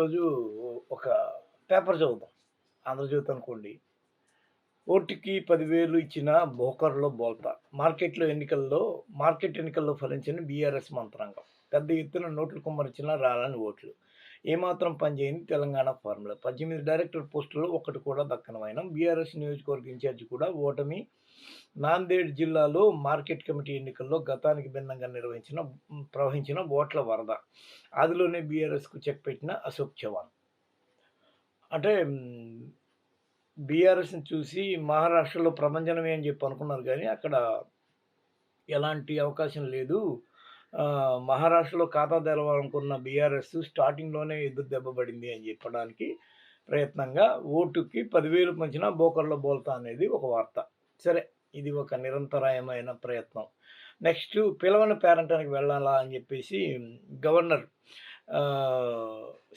ఈరోజు ఒక పేపర్ చదువుతాం. ఆంధ్రజ్యోతి అనుకోండి. ఓటుకి పదివేలు ఇచ్చిన బోకర్లో బోల్తా. మార్కెట్లో ఎన్నికల్లో మార్కెట్ ఎన్నికల్లో ఫలించిన బీఆర్ఎస్ మంత్రాంగం. పెద్ద ఎత్తున నోట్లు కుమ్మరించిన రాలని ఓట్లు. ఏమాత్రం పనిచేయని తెలంగాణ ఫార్ములా. పద్దెనిమిది డైరెక్టర్ పోస్టుల్లో ఒకటి కూడా దక్కనమైన బీఆర్ఎస్ నియోజకవర్గ ఇన్ఛార్జి కూడా ఓటమి నాందేడ్ జిల్లాలో మార్కెట్ కమిటీ ఎన్నికల్లో గతానికి భిన్నంగా నిర్వహించిన ప్రవహించిన ఓట్ల వరద. అదిలోనే బీఆర్ఎస్కు చెక్ పెట్టిన అశోక్ చవాన్ అంటే బీఆర్ఎస్ని చూసి మహారాష్ట్రలో ప్రపంచమే అని చెప్పి అనుకున్నారు కానీ అక్కడ ఎలాంటి అవకాశం లేదు. మహారాష్ట్రలో ఖాతా తెరవాలనుకున్న బీఆర్ఎస్ స్టార్టింగ్లోనే ఎదురు దెబ్బపడింది అని చెప్పడానికి ప్రయత్నంగా ఓటుకి పదివేలు పంచిన బోకర్లో బోల్తా అనేది ఒక వార్త. సరే ఇది ఒక నిరంతరాయమైన ప్రయత్నం. నెక్స్ట్ పిలవని పేరంటానికి వెళ్ళాలా అని చెప్పేసి గవర్నర్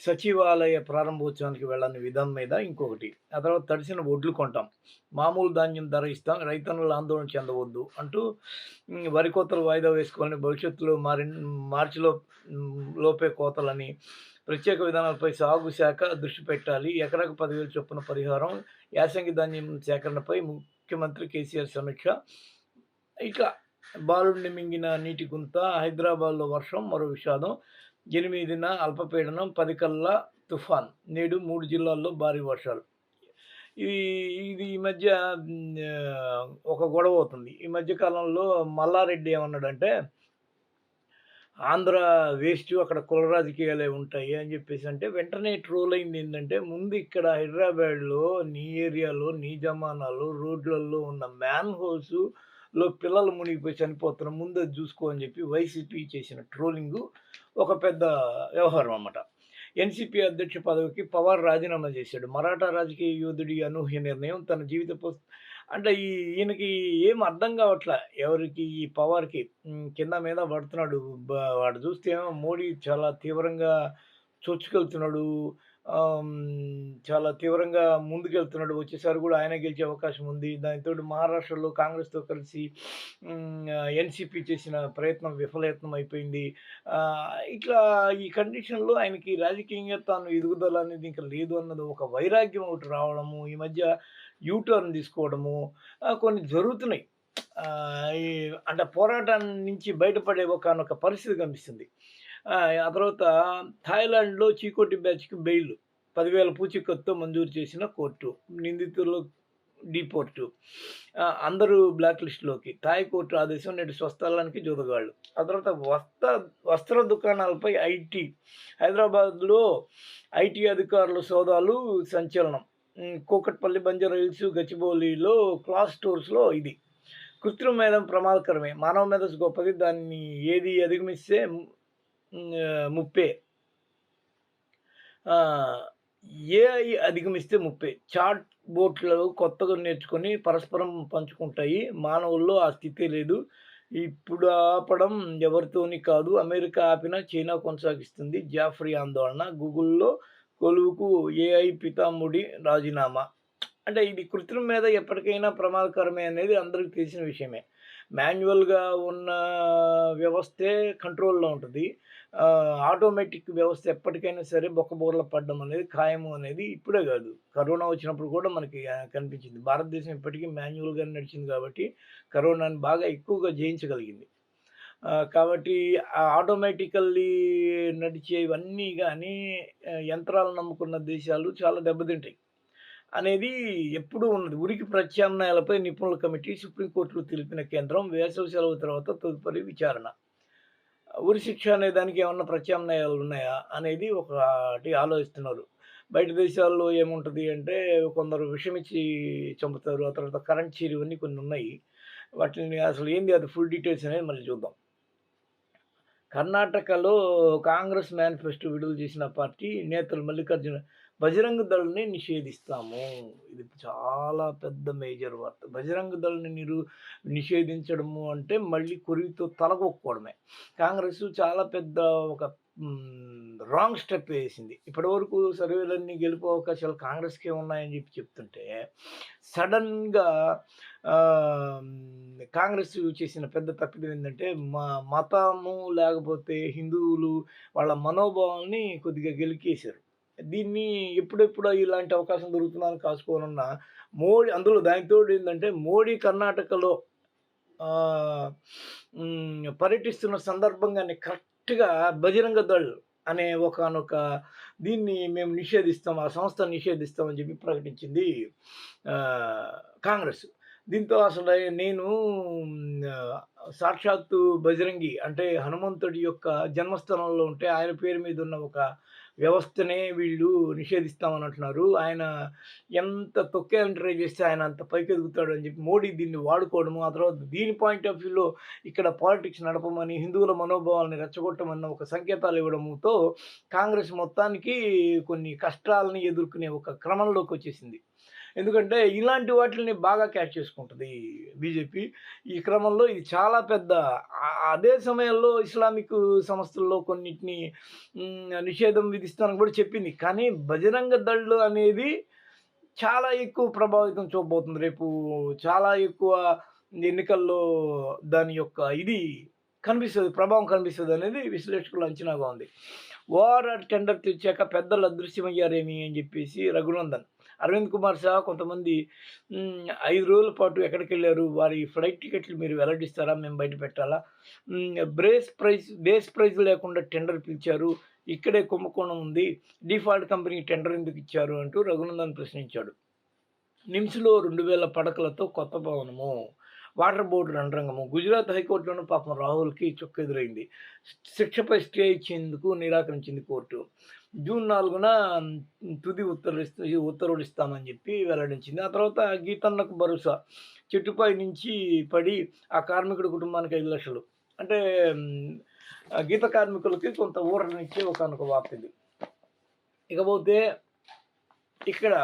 సచివాలయ ప్రారంభోత్సవానికి వెళ్ళని విధానం మీద ఇంకొకటి. ఆ తర్వాత తడిసిన వడ్లు కొంటాం. మామూలు ధాన్యం ధర ఇస్తాం రైతన్నులు ఆందోళన చెందవద్దు అంటూ వరి కోతలు వాయిదా వేసుకోవాలని భవిష్యత్తులో మారి మార్చిలో లోపే కోతలని ప్రత్యేక విధానాలపై సాగు శాఖ దృష్టి పెట్టాలి. ఎకరాకు పదివేలు చొప్పున పరిహారం యాసంగి ధాన్యం సేకరణపై ముఖ్యమంత్రి కేసీఆర్ సమీక్ష. ఇక బాలుడిని మింగిన నీటి గుంత హైదరాబాద్లో వర్షం మరో విషాదం ఎనిమిదిన అల్పపీడనం పది కల్లా తుఫాన్ నేడు మూడు జిల్లాల్లో భారీ వర్షాలు. ఇది ఇది ఈ మధ్య ఒక గొడవ అవుతుంది. ఈ మధ్య కాలంలో మల్లారెడ్డి ఏమన్నాడంటే ఆంధ్ర వేస్ట్ అక్కడ కుల రాజకీయాలే ఉంటాయి అని చెప్పేసి అంటే వెంటనే ట్రోల్ అయింది ఏంటంటే ముందు ఇక్కడ హైదరాబాద్లో నీ ఏరియాలో నీ జమానాలో రోడ్లలో ఉన్న మ్యాన్ హోల్స్లో పిల్లలు మునిగిపోయి చనిపోతున్నారు ముందు అది చూసుకో అని చెప్పి వైసీపీ చేసిన ట్రోలింగ్ ఒక పెద్ద వ్యవహారం అన్నమాట. ఎన్సీపీ అధ్యక్ష పదవికి పవార్ రాజీనామా చేశాడు. మరాఠా రాజకీయ యోధుడి అనూహ్య నిర్ణయం తన జీవిత అంటే ఈ ఈయనకి ఏం అర్థం కావట్లే? ఎవరికి ఈ పవార్కి? కింద మీద పడుతున్నాడు. వాడు చూస్తే ఏమో మోడీ చాలా తీవ్రంగా చొచ్చుకెళ్తున్నాడు. చాలా తీవ్రంగా ముందుకెళ్తున్నాడు. వచ్చేసారి కూడా ఆయన గెలిచే అవకాశం ఉంది. దానితో మహారాష్ట్రలో కాంగ్రెస్తో కలిసి ఎన్సీపీ చేసిన ప్రయత్నం విఫలయత్నం అయిపోయింది. ఇట్లా ఈ కండిషన్లో ఆయనకి రాజకీయంగా తాను ఎదుగుదల అనేది ఇంకా లేదు అన్నది ఒక వైరాగ్యం ఒకటి రావడము ఈ మధ్య యూటర్న్ తీసుకోవడము కొన్ని జరుగుతున్నాయి. అంటే పోరాటం నుంచి బయటపడే ఒక పరిస్థితి కనిపిస్తుంది. ఆ తర్వాత థాయిలాండ్లో చీకోటి బ్యాచ్కి బెయిల్. పదివేల పూచికత్తో మంజూరు చేసిన కోర్టు నిందితులు డిపోర్టు. అందరూ బ్లాక్ లిస్టులోకి థాయ్ కోర్టు ఆదేశం నేటి స్వస్థలానికి జోదగాళ్ళు. ఆ తర్వాత వస్త్ర వస్త్ర దుకాణాలపై ఐటీ హైదరాబాద్లో ఐటీ అధికారుల సోదాలు సంచలనం. కూకట్పల్లి బంజారా హిల్స్ గచ్చిబౌలిలో క్లాస్ స్టోర్స్లో ఇది. కృత్రిమ మేధం ప్రమాదకరమే. మానవ మేధస్సు గొప్పది. దాన్ని ఏది అధిగమిస్తే ముప్పే. ఏఐ అధిగమిస్తే ముప్పే. చాట్ బోట్లు కొత్తగా నేర్చుకొని పరస్పరం పంచుకుంటాయి. మానవుల్లో ఆ స్థితి లేదు. ఇప్పుడు ఆపడం ఎవరితోని కాదు. అమెరికా ఆపినా చైనా కొనసాగిస్తుంది. జాఫ్రీ ఆందోళన. గూగుల్లో కొలువుకు ఏఐ పితాముడి రాజీనామా. అంటే ఇది కృత్రిమ మీద ఎప్పటికైనా ప్రమాదకరమే అనేది అందరికీ తెలిసిన విషయమే. మాన్యువల్గా ఉన్న వ్యవస్థే కంట్రోల్లో ఉంటుంది. ఆటోమేటిక్ వ్యవస్థ ఎప్పటికైనా సరే బొక్కబోర్ల పడడం అనేది ఖాయము అనేది ఇప్పుడే కాదు. కరోనా వచ్చినప్పుడు కూడా మనకి కనిపించింది. భారతదేశం ఇప్పటికీ మాన్యువల్గా నడిచింది కాబట్టి కరోనాని బాగా ఎక్కువగా జయించగలిగింది. కాబట్టి ఆటోమేటికల్లీ నడిచేవన్నీ కానీ యంత్రాలు నమ్ముకున్న దేశాలు చాలా దెబ్బతింటాయి. అనేది ఎప్పుడూ ఉన్నది. ఉరికి ప్రత్యామ్నాయాలపై నిపుణుల కమిటీ సుప్రీంకోర్టులో తెలిపిన కేంద్రం వేసవి సెలవు తర్వాత తదుపరి విచారణ. ఉరి శిక్ష అనే దానికి ఏమన్నా ప్రత్యామ్నాయాలు ఉన్నాయా? అనేది ఒకటి ఆలోచిస్తున్నారు. బయట దేశాల్లో ఏముంటుంది అంటే కొందరు విషమిచ్చి చంపుతారు. ఆ తర్వాత కరెంట్ చీర ఇవన్నీ కొన్ని ఉన్నాయి. వాటిని అసలు ఏంది? అది ఫుల్ డీటెయిల్స్ అనేది మళ్ళీ చూద్దాం. కర్ణాటకలో కాంగ్రెస్ మేనిఫెస్టో విడుదల చేసిన పార్టీ నేతలు మల్లికార్జున బజరంగ దళని నిషేధిస్తాము. ఇది చాలా పెద్ద మేజర్ వార్త బజరంగ దళని నిరు నిషేధించడము అంటే మళ్ళీ కొరివితో తలగొక్కోవడమే కాంగ్రెస్ చాలా పెద్ద ఒక రాంగ్ స్టెప్ వేసింది. ఇప్పటివరకు సర్వేలన్నీ గెలుపు అవకాశాలు కాంగ్రెస్కే ఉన్నాయని చెప్పి చెప్తుంటే సడన్గా కాంగ్రెస్ చేసిన పెద్ద తప్పిదం ఏంటంటే మా మతము లేకపోతే హిందువులు వాళ్ళ మనోభావాల్ని కొద్దిగా గెలికేశారు. దీన్ని ఎప్పుడెప్పుడు ఇలాంటి అవకాశం దొరుకుతుందని కాసుకోనున్న మోడీ అందులో దానికి తోడు మోడీ కర్ణాటకలో పర్యటిస్తున్న సందర్భంగానే కరెక్ట్‌గా బజరంగ దళ్ అనే ఒకానొక దీన్ని మేము నిషేధిస్తాం. ఆ సంస్థ నిషేధిస్తామని చెప్పి ప్రకటించింది కాంగ్రెస్. దీంతో అసలు నేను సాక్షాత్తు బజరంగి అంటే హనుమంతుడి యొక్క జన్మస్థానంలో ఉంటే ఆయన పేరు మీద ఉన్న ఒక వ్యవస్థనే వీళ్ళు నిషేధిస్తామని అంటున్నారు. ఆయన ఎంత తొక్కేదని ట్రై చేస్తే ఆయన అంత పైకెదుగుతాడు అని చెప్పి మోడీ దీన్ని వాడుకోవడము, ఆ తర్వాత దీని పాయింట్ ఆఫ్ వ్యూలో ఇక్కడ పాలిటిక్స్ నడపమని, హిందువుల మనోభావాల్ని రెచ్చగొట్టమన్న ఒక సంకేతాలు ఇవ్వడంతో కాంగ్రెస్ మొత్తానికి కొన్ని కష్టాలని ఎదుర్కొనే ఒక క్రమంలోకొచ్చేసింది. ఎందుకంటే ఇలాంటి వాటిల్ని బాగా క్యాచ్ చేసుకుంటుంది బీజేపీ. ఈ క్రమంలో ఇది చాలా పెద్ద అదే సమయంలో ఇస్లామిక్ సంస్థల్లో కొన్నిటిని నిషేధం విధిస్తానని కూడా చెప్పింది. కానీ బజరంగ దళ్ళు అనేది చాలా ఎక్కువ ప్రభావితం చూపబోతుంది. రేపు చాలా ఎక్కువ ఎన్నికల్లో దాని యొక్క ఇది కనిపిస్తుంది ప్రభావం కనిపిస్తుంది అనేది విశ్లేషకుల అంచనాగా ఉంది. ఓఆర్ఆర్ టెండర్ తెచ్చాక పెద్దలు అదృశ్యమయ్యారేమి అని చెప్పేసి రఘునందన్. అరవింద్ కుమార్ సహా కొంతమంది ఐదు రోజుల పాటు ఎక్కడికెళ్ళారు? వారి ఫ్లైట్ టికెట్లు మీరు వెల్లడిస్తారా? మేము బయట పెట్టాలా? బ్రేస్ ప్రైస్ బేస్ ప్రైస్ లేకుండా టెండర్ పిలిచారు. ఇక్కడే కుంభకోణం ఉంది. డిఫాల్ట్ కంపెనీ టెండర్ ఎందుకు ఇచ్చారు? అంటూ రఘునందన్ ప్రశ్నించాడు. నిమ్స్‌లో 2000 పడకలతో కొత్త భవనము. వాటర్ బోర్డు రణరంగము. గుజరాత్ హైకోర్టులోనూ పాపం రాహుల్‌కి చుక్కెదురైంది. శిక్షపై స్టే ఇచ్చేందుకు నిరాకరించింది కోర్టు. జూన్ నాలుగున తుది ఉత్తర్విస్తూ ఉత్తర్వులిస్తామని చెప్పి వెల్లడించింది. ఆ తర్వాత గీతన్నకు భరోసా. చెట్టుపై నుంచి పడి ఆ కార్మికుడి కుటుంబానికి ఐదు లక్షలు అంటే గీత కార్మికులకి కొంత ఊరటనిచ్చే ఒకానొక వార్తిది. ఇకపోతే ఇక్కడ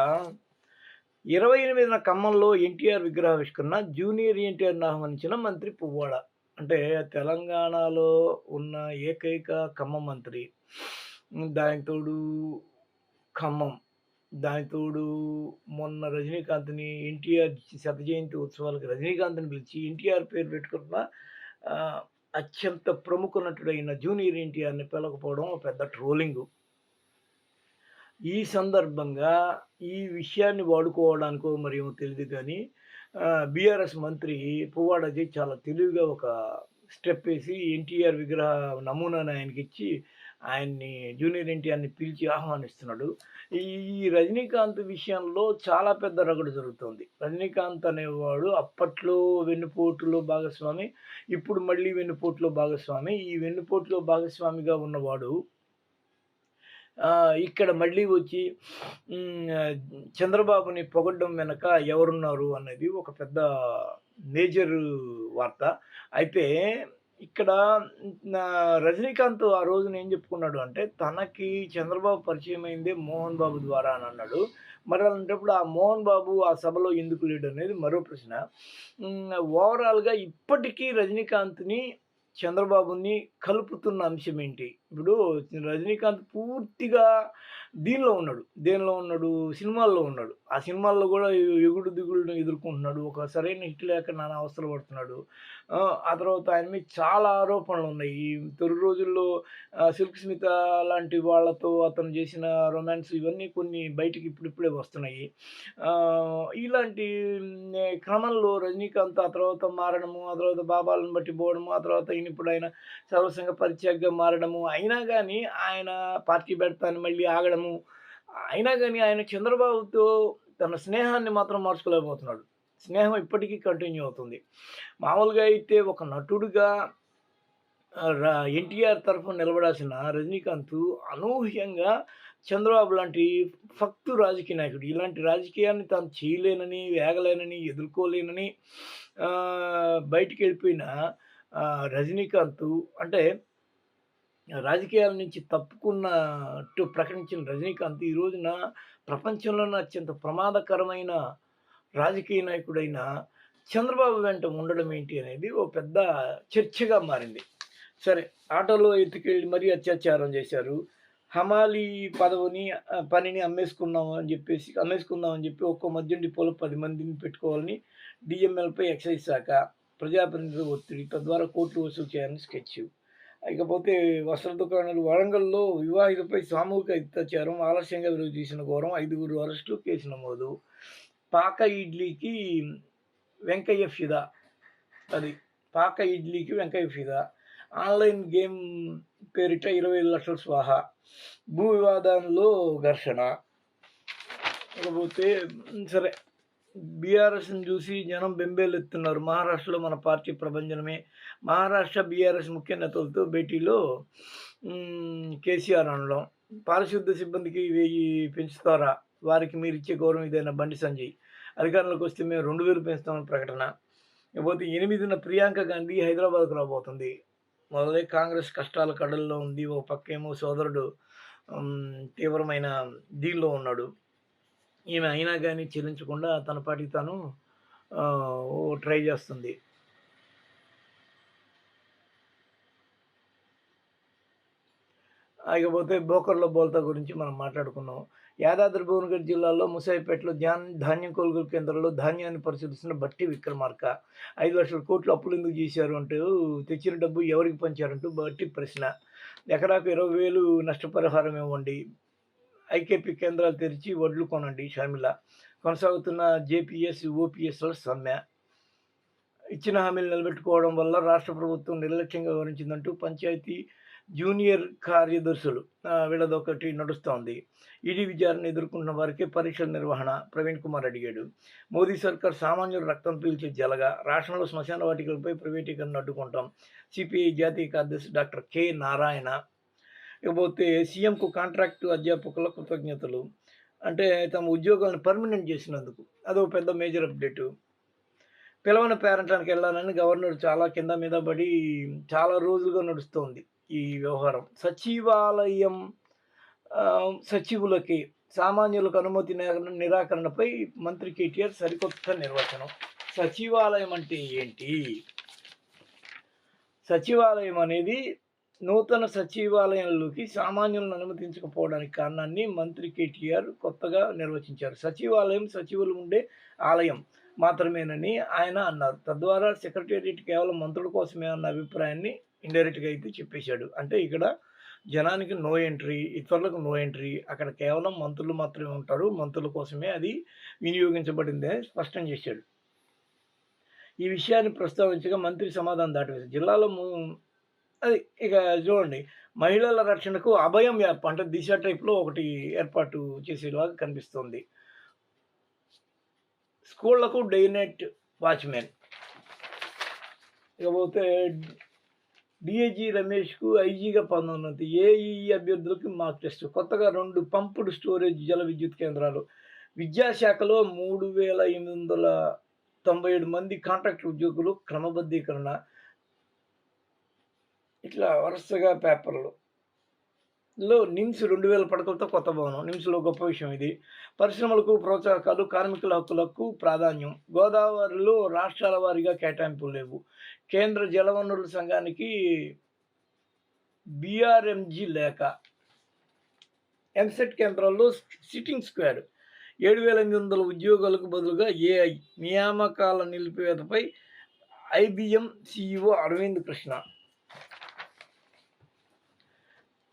28న ఖమ్మంలో ఎన్టీఆర్ విగ్రహావిష్కరణ. జూనియర్ ఎన్టీఆర్‌ని ఆహ్వానించిన మంత్రి పువ్వాడ. అంటే తెలంగాణలో ఉన్న ఏకైక ఖమ్మం మంత్రి. దానికి తోడు ఖమ్మం. దానికి తోడు మొన్న రజనీకాంత్‌ని ఎన్టీఆర్ శత జయంతి ఉత్సవాలకు రజనీకాంత్‌ని పిలిచి ఎన్టీఆర్ పేరు పెట్టుకున్న అత్యంత ప్రముఖ నటుడైన జూనియర్ ఎన్టీఆర్‌ని పిలకపోవడం పెద్ద ట్రోలింగ్ ఈ సందర్భంగా ఈ విషయాన్ని వాడుకోవడానికో మరేమో తెలియదు కానీ బీఆర్ఎస్ మంత్రి పువ్వాడ అజయ్ చాలా తెలివిగా ఒక స్టెప్ వేసి ఎన్టీఆర్ విగ్రహ నమూనాని ఆయనకిచ్చి ఆయన్ని జూనియర్ ఎన్టీఆర్‌ని పిలిచి ఆహ్వానిస్తున్నాడు. ఈ రజనీకాంత్ విషయంలో చాలా పెద్ద రగడు జరుగుతోంది. రజనీకాంత్ అనేవాడు అప్పట్లో వెన్నుపోటులో భాగస్వామి. ఇప్పుడు మళ్ళీ వెన్నుపోటులో భాగస్వామి. ఈ వెన్నుపోటులో భాగస్వామిగా ఉన్నవాడు ఇక్కడ మళ్ళీ వచ్చి చంద్రబాబుని పొగడ్డం వెనక ఎవరున్నారు అనేది ఒక పెద్ద మేజర్ వార్త. అయితే ఇక్కడ నా రజనీకాంత్ ఆ రోజున ఏం చెప్పుకున్నాడు అంటే, తనకి చంద్రబాబు పరిచయమైందే మోహన్ బాబు ద్వారా అని అన్నాడు. మరి అలాంటప్పుడు ఆ మోహన్ బాబు ఆ సభలో ఎందుకు లేడనేది మరో ప్రశ్న. ఓవరాల్‌గా ఇప్పటికీ రజనీకాంత్‌ని, చంద్రబాబుని కలుపుతున్న అంశం ఏంటి? ఇప్పుడు రజనీకాంత్ పూర్తిగా దీనిలో ఉన్నాడు. దేనిలో ఉన్నాడు? సినిమాల్లో ఉన్నాడు. ఆ సినిమాల్లో కూడా ఎగుడు దిగుడును ఎదుర్కొంటున్నాడు. ఒక సరైన హిట్ లేక నానా అవసరం పడుతున్నాడు. ఆ తర్వాత ఆయన మీద చాలా ఆరోపణలున్నాయి. ఈ తొలి రోజుల్లో 'సిల్క్ స్మిత' లాంటి వాళ్ళతో అతను చేసిన రొమాన్స్ ఇవన్నీ కొన్ని బయటికి ఇప్పుడిప్పుడే వస్తున్నాయి. ఇలాంటి క్రమంలో రజనీకాంత్ ఆ తర్వాత మారడము, ఆ తర్వాత బాబాలను బట్టి పోవడము, ఆ తర్వాత ఈయన ఇప్పుడు ఆయన సర్వసంగ పరిత్యాగిగా మారడము. అయినా కానీ ఆయన పార్టీ పెడతాను మళ్ళీ ఆగడము. అయినా కానీ ఆయన చంద్రబాబుతో తన స్నేహాన్ని మాత్రం మార్చుకోలేకపోతున్నాడు. స్నేహం ఇప్పటికీ కంటిన్యూ అవుతుంది. మామూలుగా అయితే ఒక నటుడుగా ఎన్టీఆర్ తరఫున నిలబడాల్సిన రజనీకాంత్ అనూహ్యంగా చంద్రబాబు లాంటి ఫక్తు రాజకీయ నాయకుడు. ఇలాంటి రాజకీయాన్ని తాను చేయలేనని, వేగలేనని, ఎదుర్కోలేనని బయటికి వెళ్ళిపోయిన రజనీకాంత్ అంటే రాజకీయాల నుంచి తప్పుకున్నట్టు ప్రకటించిన రజనీకాంత్ ఈ రోజున ప్రపంచంలోనే అత్యంత ప్రమాదకరమైన రాజకీయ నాయకుడైన చంద్రబాబు వెంట ఉండడం ఏంటి అనేది ఓ పెద్ద చర్చగా మారింది. సరే ఆటోలో ఎత్తుకెళ్ళి మరీ అత్యాచారం చేశారు. హమాలీ పదవిని పనిని అమ్మేసుకున్నాము అని చెప్పేసి అమ్మేసుకుందాం అని చెప్పి ఒక్కో మధ్యండి పొలం పది మందిని పెట్టుకోవాలని డిఎంఎల్పై ఎక్సైజ్ శాఖ, ప్రజాప్రతినిధుల ఒత్తిడి తద్వారా కోర్టు వసూలు చేయాలని స్కెచ్. ఇకపోతే వస్త్ర దుకాణాలు వరంగల్‌లో వివాహితపై సామూహిక అత్యాచారం ఆలస్యంగా వెలుగు తీసిన ఘోరం. ఐదుగురు అరెస్టు, కేసు నమోదు. పాక ఇడ్లీకి వెంకయ్య ఫిదా. అది. పాక ఇడ్లీకి వెంకయ్య ఫిదా. ఆన్‌లైన్ గేమ్ పేరిట 25,00,000 స్వాహా. భూ వివాదంలో ఘర్షణ. ఇకపోతే సరే. బీఆర్ఎస్‌ని చూసి జనం బెంబేలెత్తున్నారు మహారాష్ట్రలో మన పార్టీ ప్రభంజనమే. మహారాష్ట్ర బీఆర్ఎస్ ముఖ్య నేతలతో భేటీలో కేసీఆర్ అనడం. పారిశుద్ధ సిబ్బందికి వెయ్యి పెంచుతారా? వారికి మీరిచ్చే గౌరవం ఇదైనా బండి సంజయ్. అధికారంలోకి వస్తే మేము 2000 పెంచుతామని ప్రకటన. ఇకపోతే ఎనిమిదిన ప్రియాంక గాంధీ హైదరాబాద్‌కు రాబోతుంది. మొదలై కాంగ్రెస్ కష్టాల కడల్లో ఉంది. ఓ పక్కేమో సోదరుడు తీవ్రమైన దీనిలో ఉన్నాడు. ఈమె అయినా కానీ చెల్లించకుండా తన పాటికి తాను ట్రై చేస్తుంది. ఇకపోతే బోకర్ల బోల్తా గురించి మనం మాట్లాడుకున్నాం. యాదాద్రి భువనగిరి జిల్లాలో ముసాయిపేటలో ధ్యాన్ ధాన్యం కొనుగోలు కేంద్రంలో ధాన్యాన్ని పరిశీలిస్తున్న బట్టి విక్రమార్క. ఐదు లక్షల కోట్లు అప్పులెందుకు చేశారు అంటూ తెచ్చిన డబ్బు ఎవరికి పంచారంటూ బట్టి ప్రశ్న. ఎకరాకు ఇరవై వేలు నష్టపరిహారం ఇవ్వండి. ఐకేపీ కేంద్రాలు తెరిచి వడ్లు కొనండి షర్మిల. కొనసాగుతున్న జేపీఎస్, ఓపీఎస్‌ల సమ్మె. ఇచ్చిన హామీలు నిలబెట్టుకోవడం వల్ల రాష్ట్ర ప్రభుత్వం నిర్లక్ష్యంగా వివరించిందంటూ పంచాయతీ జూనియర్ కార్యదర్శులు వీళ్ళదొకటి నడుస్తోంది. ఈడీ విచారణ ఎదుర్కొంటున్న వారికే పరీక్షల నిర్వహణ ప్రవీణ్ కుమార్ అడిగాడు. మోదీ సర్కార్ సామాన్యుల రక్తం పీల్చే జలగా. రాష్ట్రంలో శ్మశాన వాటికలపై ప్రైవేటీకరణ అడ్డుకుంటాం. సిపిఐ జాతీయ కార్యదర్శి డాక్టర్ కె. నారాయణ. ఇకపోతే సీఎంకు కాంట్రాక్టు అధ్యాపకుల కృతజ్ఞతలు. అంటే తమ ఉద్యోగాలను పర్మనెంట్ చేసినందుకు. అదో పెద్ద మేజర్ అప్డేటు. పిలవని పేరంటానికి వెళ్ళాలని గవర్నర్ చాలా కింద మీద పడి చాలా రోజులుగా నడుస్తోంది ఈ వ్యవహారం. సచివాలయం సచివులకి సామాన్యులకు అనుమతి నిరా నిరాకరణపై మంత్రి కేటీఆర్ సరికొత్త నిర్వచనం. సచివాలయం అంటే ఏంటి? సచివాలయం అనేది నూతన సచివాలయంలోకి సామాన్యులను అనుమతించకపోవడానికి కారణాన్ని మంత్రి కేటీఆర్ కొత్తగా నిర్వచించారు. సచివాలయం సచివులు ఉండే ఆలయం మాత్రమేనని ఆయన అన్నారు. తద్వారా సెక్రటేరియట్ కేవలం మంత్రుల కోసమే అన్న అభిప్రాయాన్ని ఇండైరెక్ట్‌గా అయితే చెప్పేశాడు. అంటే ఇక్కడ జనానికి నో ఎంట్రీ, ఇతరులకు నో ఎంట్రీ. అక్కడ కేవలం మంత్రులు మాత్రమే ఉంటారు. మంత్రుల కోసమే అది వినియోగించబడిందని స్పష్టం చేశాడు. ఈ విషయాన్ని ప్రస్తావించగా మంత్రి సమాధానం దాటివేశారు జిల్లాలో ము అది ఇక చూడండి మహిళల రక్షణకు అభయం యాప్ అంటే దిశ టైప్‌లో ఒకటి ఏర్పాటు చేసేలాగా కనిపిస్తుంది స్కూళ్ళకు డే నైట్ వాచ్‌మెన్. ఇకపోతే డిఐజీ రమేష్‌కు ఐజీగా పదోన్నతి. ఏఈ అభ్యర్థులకు మాక్ టెస్ట్. కొత్తగా రెండు పంపుడ్ స్టోరేజ్ జల విద్యుత్ కేంద్రాలు. విద్యాశాఖలో 3897 మంది కాంట్రాక్ట్ ఉద్యోగులు క్రమబద్ధీకరణ. ఇట్లా వరుసగా పేపర్లు. లో నిమ్స్ 2000 పడకలతో కొత్త భవనం. నిమ్స్‌లో గొప్ప విషయం ఇది. పరిశ్రమలకు ప్రోత్సాహకాలు, కార్మికుల హక్కులకు ప్రాధాన్యం. గోదావరిలో రాష్ట్రాల వారీగా కేటాయింపులు లేవు. కేంద్ర జలవనరుల సంఘానికి బీఆర్ఎంజీ లేఖ. ఎంసెట్ కేంద్రాల్లో సిట్టింగ్ స్క్వాడ్. 7,800 ఉద్యోగాలకు బదులుగా ఏఐ. నియామకాల నిలిపివేతపై ఐబీఎం సీఈఓ అరవింద్ కృష్ణ.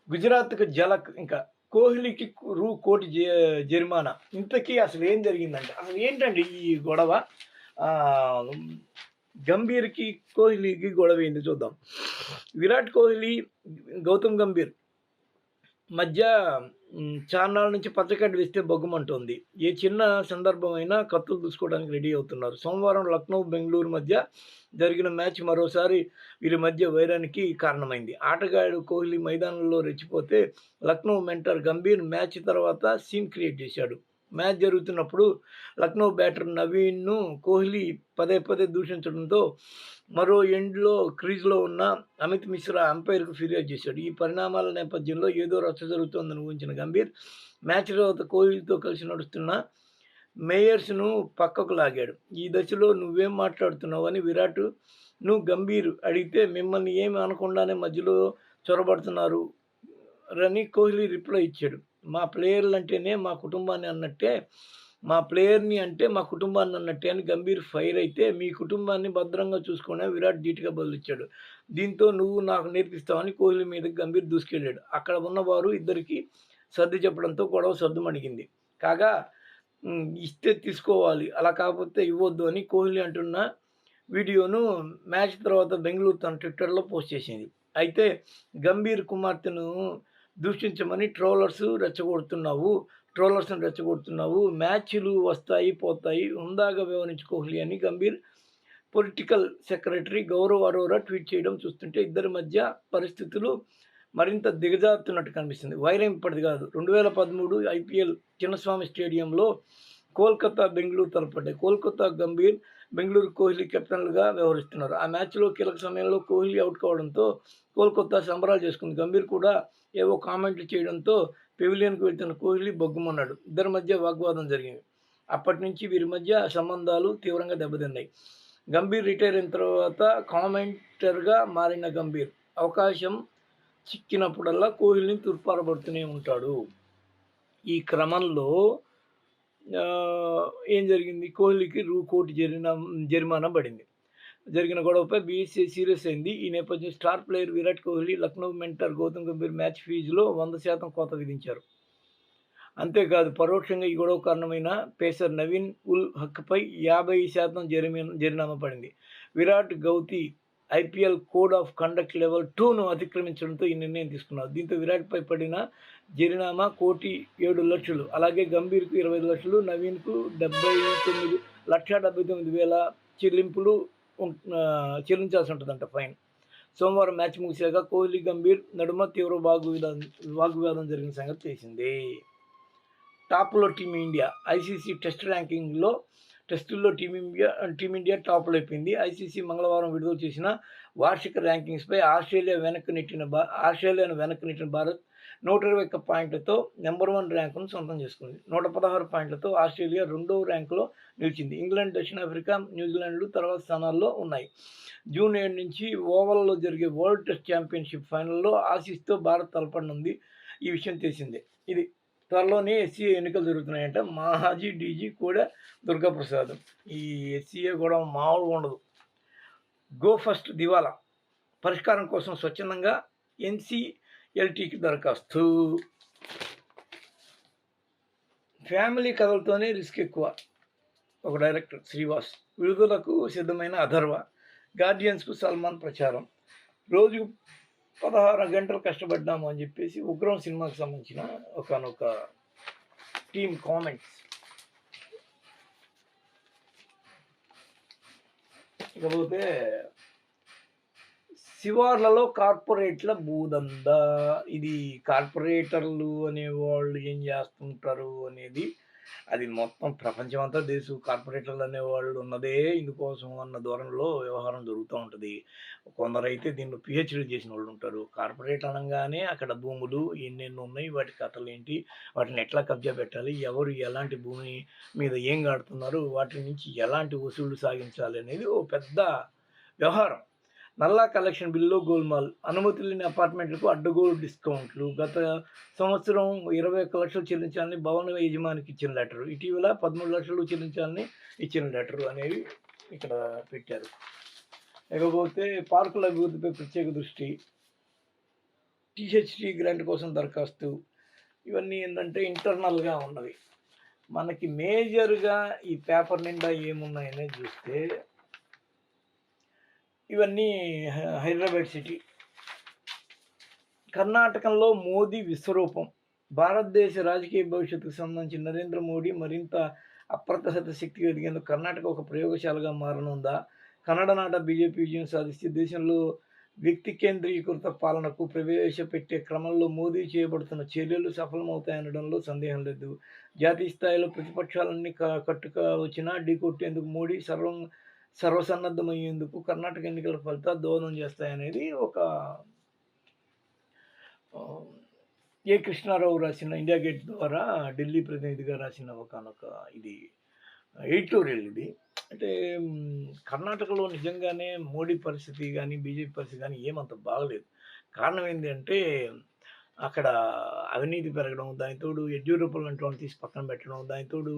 గుజరాత్‌కు జలక్ ఇంకా కోహ్లీకి రూ. కోటి జ జరిమానా. ఇంతకీ అసలు ఏం జరిగిందంటే అసలు ఏంటండి ఈ గొడవ? గంభీర్‌కి, కోహ్లీకి గొడవ ఏంటి చూద్దాం. విరాట్ కోహ్లీ, గౌతమ్ గంభీర్ మధ్య చాన్నాళ్ళ నుంచి పచ్చగడ్డి వేస్తే బగ్గుమంటోంది. ఏ చిన్న సందర్భమైనా కత్తులు దూసుకోవడానికి రెడీ అవుతున్నారు. సోమవారం లక్నో, బెంగళూరు మధ్య జరిగిన మ్యాచ్ మరోసారి వీరి మధ్య వైరానికి కారణమైంది. ఆటగాడు కోహ్లీ మైదానంలో రెచ్చిపోతే లక్నో మెంటర్ గంభీర్ మ్యాచ్ తర్వాత సీన్ క్రియేట్ చేశాడు. మ్యాచ్ జరుగుతున్నప్పుడు లక్నో బ్యాటర్ నవీన్‌ను కోహ్లీ పదే పదే దూషించడంతో మరో ఎండ్‌లో క్రీజ్‌లో ఉన్న అమిత్ మిశ్రా అంపైర్‌కు ఫిర్యాదు చేశాడు. ఈ పరిణామాల నేపథ్యంలో ఏదో రచ్చ జరుగుతోందని ఊహించిన గంభీర్ మ్యాచ్ తర్వాత కోహ్లీతో కలిసి నడుస్తున్న మేయర్స్‌ను పక్కకు లాగాడు. ఈ దశలో నువ్వేం మాట్లాడుతున్నావని విరాట్ను గంభీర్ అడిగితే మిమ్మల్ని ఏమి అనకుండానే మధ్యలో చొరబడుతున్నారు రని కోహ్లీ రిప్లై ఇచ్చాడు. మా ప్లేయర్లు అంటేనే మా కుటుంబాన్ని అన్నట్టే మా ప్లేయర్‌ని అంటే మా కుటుంబాన్ని అన్నట్టే అని గంభీర్ ఫైర్ అయితే, మీ కుటుంబాన్ని భద్రంగా చూసుకునే విరాట్ ధీటుగా బదులిచ్చాడు. దీంతో నువ్వు నాకు నేర్పిస్తావని కోహ్లీ మీద గంభీర్ దూసుకెళ్ళాడు. అక్కడ ఉన్నవారు ఇద్దరికి సర్ది చెప్పడంతో గొడవ సర్దుమణిగింది కాగా ఇస్తే తీసుకోవాలి. అలా కాకపోతే ఇవ్వద్దు అని కోహ్లీ అంటున్న వీడియోను మ్యాచ్ తర్వాత బెంగళూరు తన ట్విట్టర్‌లో పోస్ట్ చేసింది. అయితే గంభీర్ కుమార్తెను దూషించమని ట్రోలర్స్ రెచ్చగొడుతున్నావు. ట్రోలర్స్‌ని రెచ్చగొడుతున్నావు. మ్యాచ్‌లు వస్తాయి, పోతాయి. హుందాగా వ్యవహరించు కోహ్లీ అని Gambhir political secretary Gaurav Arora tweet చేయడం చూస్తుంటే ఇద్దరి మధ్య పరిస్థితులు మరింత దిగజారుతున్నట్టు కనిపిస్తుంది. వైరం ఇప్పటిది కాదు. 2013 ఐపీఎల్ చిన్నస్వామి స్టేడియంలో కోల్కతా, బెంగళూరు తలపడ్డాయి. కోల్కతా గంభీర్, బెంగళూరు కోహ్లీ కెప్టెన్లుగా వ్యవహరిస్తున్నారు. ఆ మ్యాచ్‌లో కీలక సమయంలో కోహ్లీ అవుట్ కావడంతో కోల్కతా సంబరాలు చేసుకుంది. గంభీర్ కూడా ఏవో కామెంట్లు చేయడంతో పెవిలియన్‌కు వెళ్తున్న కోహ్లీ బగ్గుమన్నాడు. ఇద్దరి మధ్య వాగ్వాదం జరిగింది. అప్పటి నుంచి వీరి మధ్య సంబంధాలు తీవ్రంగా దెబ్బతిన్నాయి. గంభీర్ రిటైర్ అయిన తర్వాత కామెంటర్గా మారిన గంభీర్ అవకాశం చిక్కినప్పుడల్లా కోహ్లీని తుర్పారబడుతూనే ఉంటాడు. ఈ క్రమంలో ఏం జరిగింది? కోహ్లీకి రూ. కోటి జరినా జరిమానా పడింది. జరిగిన గొడవపై బీఎస్సీ సీరియస్ అయింది. ఈ నేపథ్యం star player Virat Kohli, Lucknow mentor Gautam Gambhir match ఫీజులో 100% కోత విధించారు. అంతేకాదు పరోక్షంగా ఈ గొడవ కారణమైన పేసర్ నవీన్ ఉల్ హక్‌పై 50% జరిమానా జరినామా పడింది. Virat, Gauti IPL code of conduct level టూను అతిక్రమించడంతో ఈ నిర్ణయం తీసుకున్నారు. దీంతో విరాట్‌పై పడిన జరినామా కోటి ఏడు లక్షలు. అలాగే గంభీర్‌కు 25 లక్షలు, నవీన్‌కు డెబ్భై తొమ్మిది లక్షా డెబ్బై తొమ్మిది వేల చెల్లింపులు చెల్లించాల్సి ఉంటుందంట ఫైన్. సోమవారం మ్యాచ్ ముగిసాక కోహ్లీ, గంభీర్ నడుమ తీవ్ర వాగ్వివాదం వాగ్వివాదం జరిగిన సంగతి తెలిసిందే. టాప్‌లో టీమిండియా ఐసీసీ టెస్ట్ ర్యాంకింగ్‌లో టెస్టుల్లో టీమిండియా టీమిండియా టాప్‌లో అయిపోయింది. ఐసీసీ మంగళవారం విడుదల చేసిన వార్షిక ర్యాంకింగ్స్‌పై ఆస్ట్రేలియా వెనక్కి నెట్టిన భా ఆస్ట్రేలియాను వెనక్కి నెట్టిన భారత్ 121 పాయింట్లతో నెంబర్ వన్ ర్యాంకును సొంతం చేసుకుంది. 116 పాయింట్లతో ఆస్ట్రేలియా రెండవ ర్యాంకులో నిలిచింది. ఇంగ్లాండ్, దక్షిణాఫ్రికా, న్యూజిలాండ్‌లు తర్వాత స్థానాల్లో ఉన్నాయి. జూన్ ఏడు నుంచి ఓవల్‌లో జరిగే వరల్డ్ టెస్ట్ ఛాంపియన్‌షిప్ ఫైనల్‌లో ఆసీస్‌తో భారత్ తలపడనుంది. ఈ విషయం తెలిసిందే. ఇది త్వరలోనే ఎస్సీఏ ఎన్నికలు జరుగుతున్నాయంట. మాజీ డీజీ కూడా దుర్గాప్రసాద్. ఈ ఎస్సీఏ కూడా మామూలుగా ఉండదు. గో ఫస్ట్ దివాలా పరిష్కారం కోసం స్వచ్ఛందంగా ఎన్సీఎల్టీకి దరఖాస్తు. ఫ్యామిలీ కథలతోనే రిస్క్ ఎక్కువ. ఒక డైరెక్టర్ శ్రీవాస్. విడుదలకు సిద్ధమైన అధర్వ గార్డియన్స్‌కు సల్మాన్ ప్రచారం. రోజు 16 గంటలు కష్టపడ్డాము అని చెప్పేసి 'ఉగ్రం' సినిమాకి సంబంధించిన ఒకనొక టీమ్ కామెంట్స్. ఇకపోతే శివార్లలో కార్పొరేట్ల భూదందా. ఇది కార్పొరేటర్లు అనేవాళ్ళు ఏం చేస్తుంటారు అనేది అది మొత్తం ప్రపంచమంతా తెలుసు. కార్పొరేటర్లు అనేవాళ్ళు ఉన్నదే ఇందుకోసం అన్న ధోరణిలో వ్యవహారం జరుగుతూ ఉంటుంది కొందరైతే దీనిలో చేసిన వాళ్ళు ఉంటారు. కార్పొరేట్ అనగానే అక్కడ భూములు ఎన్నెన్ని ఉన్నాయి, వాటి కథలు ఏంటి వాటిని ఎట్లా కబ్జా పెట్టాలి, ఎవరు ఎలాంటి భూమి మీద ఏం కడుతున్నారు, వాటి నుంచి ఎలాంటి వసూళ్ళు సాగించాలి అనేది ఓ పెద్ద వ్యవహారం. నల్లా కలెక్షన్ బిల్లు గోల్‌మాల్. అనుమతి లేని అపార్ట్మెంట్లకు అడ్డగోలు డిస్కౌంట్లు. గత సంవత్సరం 21 లక్షలు చెల్లించాలని భవన యజమానికి ఇచ్చిన లెటరు. ఇటీవల 13 లక్షలు చెల్లించాలని ఇచ్చిన లెటరు అనేవి ఇక్కడ పెట్టారు. ఇకపోతే పార్కుల అభివృద్ధిపై ప్రత్యేక దృష్టి. టీహెచ్‌డీ గ్రాంట్ కోసం దరఖాస్తు. ఇవన్నీ ఏంటంటే ఇంటర్నల్‌గా ఉన్నవి. మనకి మేజర్‌గా ఈ పేపర్ నిండా ఏమున్నాయనే చూస్తే ఇవన్నీ హైదరాబాద్ సిటీ. కర్ణాటకంలో మోదీ విశ్వరూపం. భారతదేశ రాజకీయ భవిష్యత్తుకు సంబంధించి నరేంద్ర మోడీ మరింత అప్రతిహత శక్తి ఎదిగేందుకు కర్ణాటక ఒక ప్రయోగశాలగా మారనుందా? కన్నడ నాట బీజేపీ విజయం సాధిస్తే దేశంలో వ్యక్తి కేంద్రీకృత పాలనకు ప్రవేశపెట్టే క్రమంలో మోదీ చేయబడుతున్న చర్యలు సఫలమవుతాయనడంలో సందేహం లేదు. జాతీయ స్థాయిలో ప్రతిపక్షాలన్నీ క కట్టుక వచ్చినా ఢీకొట్టేందుకు మోడీ సర్వం సర్వసన్నద్ధమయ్యేందుకు కర్ణాటక ఎన్నికల ఫలితాలు దోహదం చేస్తాయనేది ఒక ఏ. కృష్ణారావు రాసిన 'ఇండియా గేట్' ద్వారా ఢిల్లీ ప్రతినిధిగా రాసిన ఒకనొక ఇది ఎడిటోరియల్ ఇది. అంటే కర్ణాటకలో నిజంగానే మోడీ పరిస్థితి కానీ బీజేపీ పరిస్థితి కానీ ఏమంత బాగలేదు. కారణం ఏంటంటే అంటే అక్కడ అవినీతి పెరగడం, దానితోడు తోడు లాంటి వాళ్ళని తీసి పక్కన పెట్టడం, దానితోడు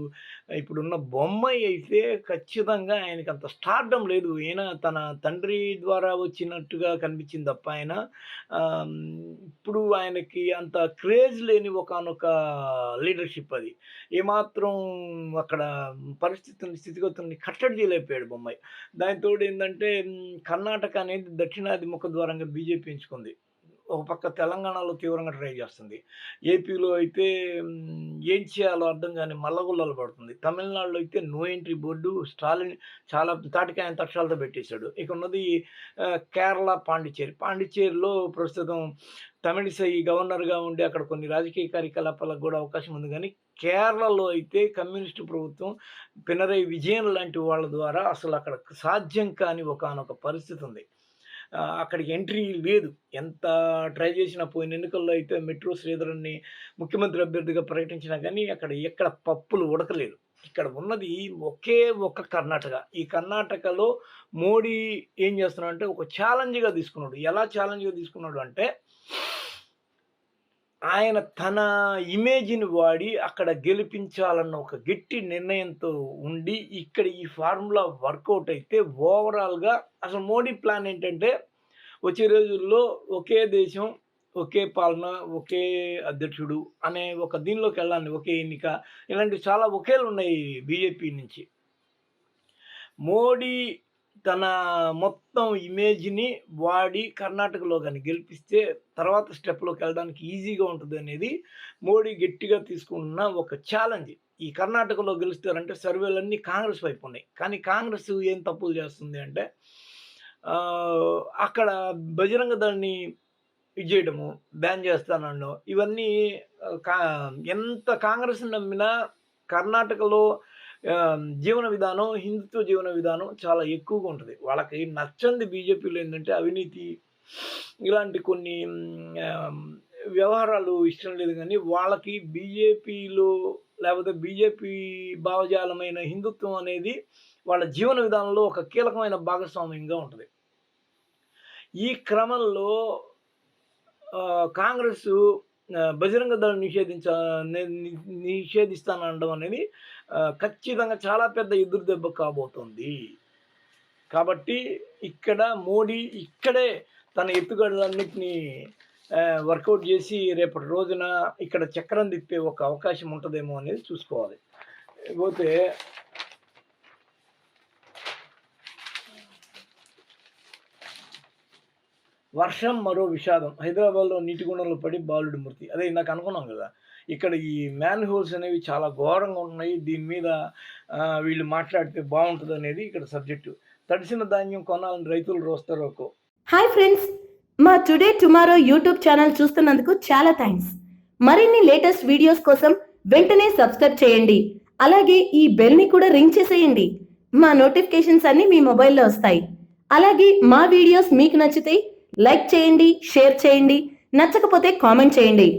ఇప్పుడున్న బొమ్మాయి అయితే ఖచ్చితంగా ఆయనకి అంత స్టార్డం లేదు. ఈయన తన తండ్రి ద్వారా వచ్చినట్టుగా కనిపించింది తప్ప ఆయన ఇప్పుడు ఆయనకి అంత క్రేజ్ లేని ఒకానొక లీడర్‌షిప్ అది. ఏమాత్రం అక్కడ పరిస్థితుల్ని, స్థితిగతుల్ని కట్టడి చేయలేకపోయాడు బొమ్మాయి. దానితోడు ఏంటంటే కర్ణాటక అనేది దక్షిణాది ముఖద్వారంగా బీజేపీ ఎంచుకుంది. ఒక పక్క తెలంగాణలో తీవ్రంగా ట్రై చేస్తుంది. ఏపీలో అయితే ఏం చేయాలో అర్థం కానీ మల్లగుల్లలు పడుతుంది. తమిళనాడులో అయితే నో ఎంట్రీ బోర్డు స్టాలిన్ చాలా తాటికాయ తక్షాలతో పెట్టేశాడు ఇక ఉన్నది కేరళ, పాండిచ్చేరి. పాండిచ్చేరిలో ప్రస్తుతం తమిళిసై గవర్నర్‌గా ఉండి అక్కడ కొన్ని రాజకీయ కార్యకలాపాలకు కూడా అవకాశం ఉంది కానీ కేరళలో అయితే కమ్యూనిస్టు ప్రభుత్వం పినరై విజయన్ లాంటి వాళ్ళ ద్వారా అసలు అక్కడ సాధ్యం కాని ఒకనొక పరిస్థితి ఉంది. అక్కడికి ఎంట్రీ లేదు. ఎంత ట్రై చేసినా పోయిన ఎన్నికల్లో అయితే మెట్రో శ్రీధరన్‌ని ముఖ్యమంత్రి అభ్యర్థిగా ప్రకటించినా కానీ అక్కడ ఎక్కడ పప్పులు ఉడకలేదు. ఇక్కడ ఉన్నది ఒకే ఒక్క కర్ణాటక. ఈ కర్ణాటకలో మోడీ ఏం చేస్తున్నాడంటే ఒక ఛాలెంజ్‌గా తీసుకున్నాడు. ఎలా ఛాలెంజ్‌గా తీసుకున్నాడు అంటే ఆయన తన ఇమేజ్‌ని వాడి అక్కడ గెలిపించాలన్న ఒక గట్టి నిర్ణయంతో ఉండి, ఇక్కడ ఈ ఫార్ములా వర్కౌట్ అయితే ఓవరాల్‌గా అసలు మోడీ ప్లాన్ ఏంటంటే, వచ్చే రోజుల్లో ఒకే దేశం, ఒకే పాలన, ఒకే అధ్యక్షుడు అనే ఒక దీనిలోకి వెళ్ళాలి ఒకే ఎన్నిక ఇలాంటివి చాలా ఒకేలు ఉన్నాయి బీజేపీ నుంచి. మోడీ తన మొత్తం ఇమేజ్‌ని వాడి కర్ణాటకలో కానీ గెలిపిస్తే తర్వాత స్టెప్లోకి వెళ్ళడానికి ఈజీగా ఉంటదనేది మోడీ గట్టిగా తీసుకున్న ఒక ఛాలెంజ్. ఈ కర్ణాటకలో గెలుస్తారంటే సర్వేలన్నీ కాంగ్రెస్ వైపు ఉన్నాయి. కానీ కాంగ్రెస్ ఏం తప్పులు చేస్తుంది అంటే అక్కడ బజరంగ దళని ఇది చేయడము, బ్యాన్ చేస్తానండో ఇవన్నీ కా ఎంత కాంగ్రెస్‌ని నమ్మినా కర్ణాటకలో జీవన విధానం, హిందుత్వ జీవన విధానం చాలా ఎక్కువగా ఉంటుంది. వాళ్ళకి నచ్చంది బీజేపీలో ఏంటంటే అవినీతి ఇలాంటి కొన్ని వ్యవహారాలు ఇష్టం లేదు కానీ వాళ్ళకి బీజేపీలో లేకపోతే బీజేపీ భావజాలమైన హిందుత్వం అనేది వాళ్ళ జీవన విధానంలో ఒక కీలకమైన భాగస్వామ్యంగా ఉంటుంది. ఈ క్రమంలో కాంగ్రెస్ బహిరంగ దళం బజరంగ నిషేధిస్తానడం అనేది ఖచ్చితంగా చాలా పెద్ద ఎదురు దెబ్బ కాబోతుంది. కాబట్టి ఇక్కడ మోడీ ఇక్కడే తన ఎత్తుగడలన్నింటినీ వర్కౌట్ చేసి రేపటి రోజున ఇక్కడ చక్రం తిప్పే ఒక అవకాశం ఉంటుందేమో అనేది చూసుకోవాలి. పోతే వర్షం మరో విషాదం. హైదరాబాద్‌లో నీటి గుండంలో పడి బాలుడి మృతి. అదే ఇందాక అనుకున్నాం కదా ఇక్కడ ఈ మ్యాన్ హోల్స్ అనేవి చాలా ఘోరంగా ఉన్నాయి. దీని మీద వీళ్ళు మాట్లాడితే బాగుంటుంది అనేది ఇక్కడ సబ్జెక్టు. తడిసిన ధాన్యం కొనాలని రైతులు రోస్తారోకో. Hi friends! మా టుడే టుమారో యూట్యూబ్ ఛానల్ చూస్తున్నందుకు చాలా థ్యాంక్స్ మరిన్ని లేటెస్ట్ వీడియోస్ కోసం వెంటనే సబ్స్క్రైబ్ చేయండి. అలాగే ఈ బెల్ని కూడా రింగ్ చేసేయండి. మా నోటిఫికేషన్స్ అన్ని మీ మొబైల్లో వస్తాయి. అలాగే మా వీడియోస్ మీకు నచ్చితే లైక్ చేయండి షేర్ చేయండి. నచ్చకపోతే కామెంట్ చేయండి.